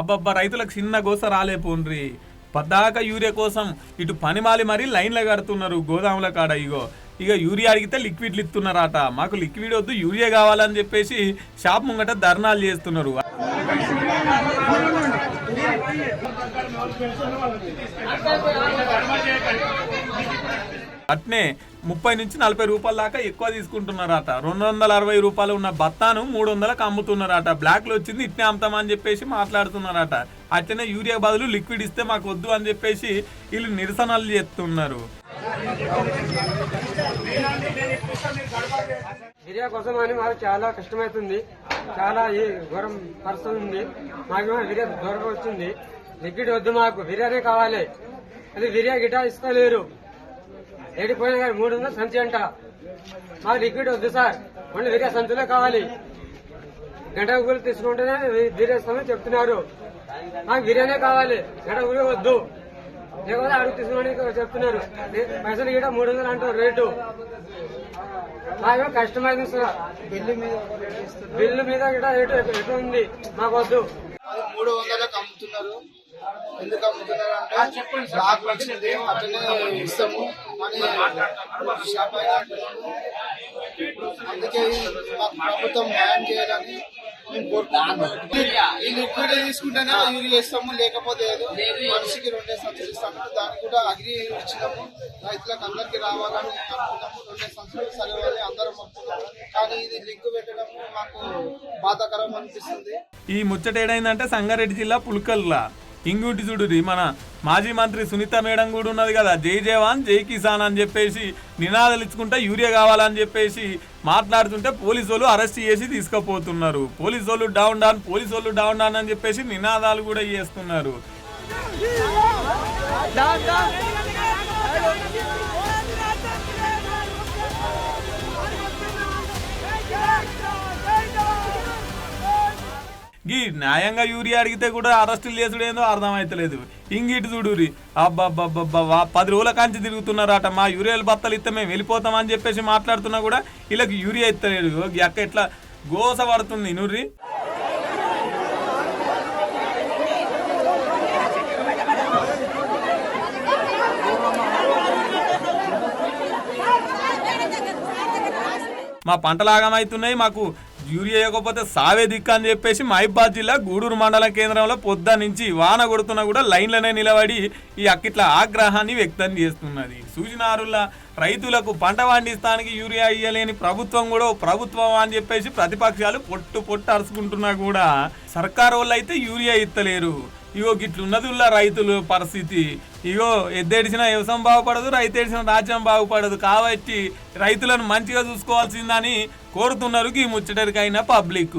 అబ్బబ్బా రైతులకు చిన్న గోస రాలేపోండ్రి పద్దాక యూరియా కోసం ఇటు పనిమాలి మరీ లైన్లు కడుతున్నారు గోదాముల కాడ ఇగో. ఇక యూరియా అడిగితే లిక్విడ్లు ఇస్తున్నారట మాకు లిక్విడ్ వద్దు యూరియా కావాలని చెప్పేసి షాప్ ముంగట ధర్నాలు చేస్తున్నారు. అట్నే ముప్పై నుంచి నలభై రూపాయల దాకా ఎక్కువ తీసుకుంటున్నారట. రెండు వందల అరవై రూపాయలు ఉన్న బత్తాను మూడు వందలకు అమ్ముతున్నారట. బ్లాక్లో వచ్చింది ఇట్నే అమ్ముతామని చెప్పేసి మాట్లాడుతున్నారట. అట్లనే యూరియా బదులు లిక్విడ్ ఇస్తే మాకు వద్దు అని చెప్పేసి వీళ్ళు నిరసనలు చేస్తున్నారు. యూరియా కోసం అని మాకు చాలా కష్టమవుతుంది. చాలా ఈ ఘోరం పరిస్థితి ఉంది. మాకేమో బిర్యానీ దొరక వచ్చింది. లిక్విడ్ వద్దు మాకు బిర్యానీ కావాలి. అది బిర్యానీ గిటా ఇస్తలేరు. ఏడిపోయినా కానీ మూడు వందలు సంచి అంట. మాకు లిక్విడ్ వద్దు సార్ ఓన్లీ బిర్యా సంచులే కావాలి. గంట గుళ్ళు తీసుకుంటేనే బిర్యాస్తామని చెప్తున్నారు. మాకు బిర్యానీ కావాలి గంట గుళ్ళు వద్దు. లేకపోతే అడుగు తీసుకోమని చెప్తున్నారు. పైసలు గిట మూడు వందలు అంటారు రేటు. మాకేమో కష్టమైంది సార్. బిల్లు మీద బిల్లు మీద కూడా ఎటు ఎటు- ఉంది? మాకు వద్దు. మూడు వందలకు అమ్ముతున్నారు. ఎందుకు అమ్ముతున్నారు అంటే స్టాక్ వచ్చింది అట్లనే ఇస్తాము. అని షాప్ అయినా. అందుకే మాకు ప్రభుత్వం న్యాయం చేయాలని ఈ లిక్విడ్ తీసుకుంటేనే? యూరియా ఇస్తాము లేకపోతే లేదు మనిషికి రెండే సంచులు ఇస్తాము. దానికి కూడా అగ్రి ఇచ్చినాము. రైతులకు అందరికి రావాలని అనుకున్నాము రెండే సంచులు సరిపోయి అందరం కానీ ఇది లింక్ పెట్టడం మాకు బాధాకరం అనిపిస్తుంది. ఈ ముచ్చట ఏడైందంటే సంగారెడ్డి జిల్లా పుల్కల్లా. ఇంగుంటి చూడురి మన మాజీ మంత్రి సునీత మేడం కూడా ఉన్నది కదా. జై జవాన్ జై కిసాన్ అని చెప్పేసి నినాదాలు ఇచ్చుకుంటే యూరియా కావాలని చెప్పేసి మాట్లాడుతుంటే పోలీసు వాళ్ళు అరెస్ట్ చేసి తీసుకుపోతున్నారు. పోలీసు వాళ్ళు డౌన్ డౌన్ పోలీసు వాళ్ళు డౌన్ డౌన్ అని చెప్పేసి నినాదాలు కూడా చేస్తున్నారు. గీ న్యాయంగా యూరియా అడిగితే కూడా అరెస్టులు చేసుడు ఏందో అర్థమైతలేదు. ఇంగిటి చూడురి అబ్బబ్బబ్బబ్బా పది రోజుల కాంచి తిరుగుతున్నారట మా యూరియాలు బత్తలు ఇస్తే మేము వెళ్ళిపోతామని చెప్పేసి మాట్లాడుతున్నా కూడా వీళ్ళకి యూరియా ఇస్తలేదు. అక్క ఎట్లా గోస పడుతుంది నూర్రి మా పంటలు ఆగమవుతున్నాయి మాకు యూరియా ఇవ్వకపోతే సావే దిక్కు అని చెప్పేసి మహిబాద్ జిల్లా గూడూరు మండల కేంద్రంలో పొద్దు నుంచి వాన కొడుతున్నా కూడా లైన్లనే నిలబడి ఈ అక్కిట్ల ఆగ్రహాన్ని వ్యక్తం చేస్తున్నది. సూచనారుల రైతులకు పంట పండిస్తానికి యూరియా ఇయ్యలేని ప్రభుత్వం కూడా ప్రభుత్వం అని చెప్పేసి ప్రతిపక్షాలు పొట్టు పొట్టు అరుచుకుంటున్నా కూడా. సర్కారు వాళ్ళు అయితే యూరియా ఇత్తలేరు. ఇగో గిట్లున్నదిల్లా రైతులు పరిస్థితి. ఇగో ఎద్దేడిసిన వ్యవసాయం బాగుపడదు రైతు ఏడిసిన రాజ్యం బాగుపడదు. కాబట్టి రైతులను మంచిగా చూసుకోవాల్సిందని కోరుతున్నారు ఈ ముచ్చటరికైన పబ్లిక్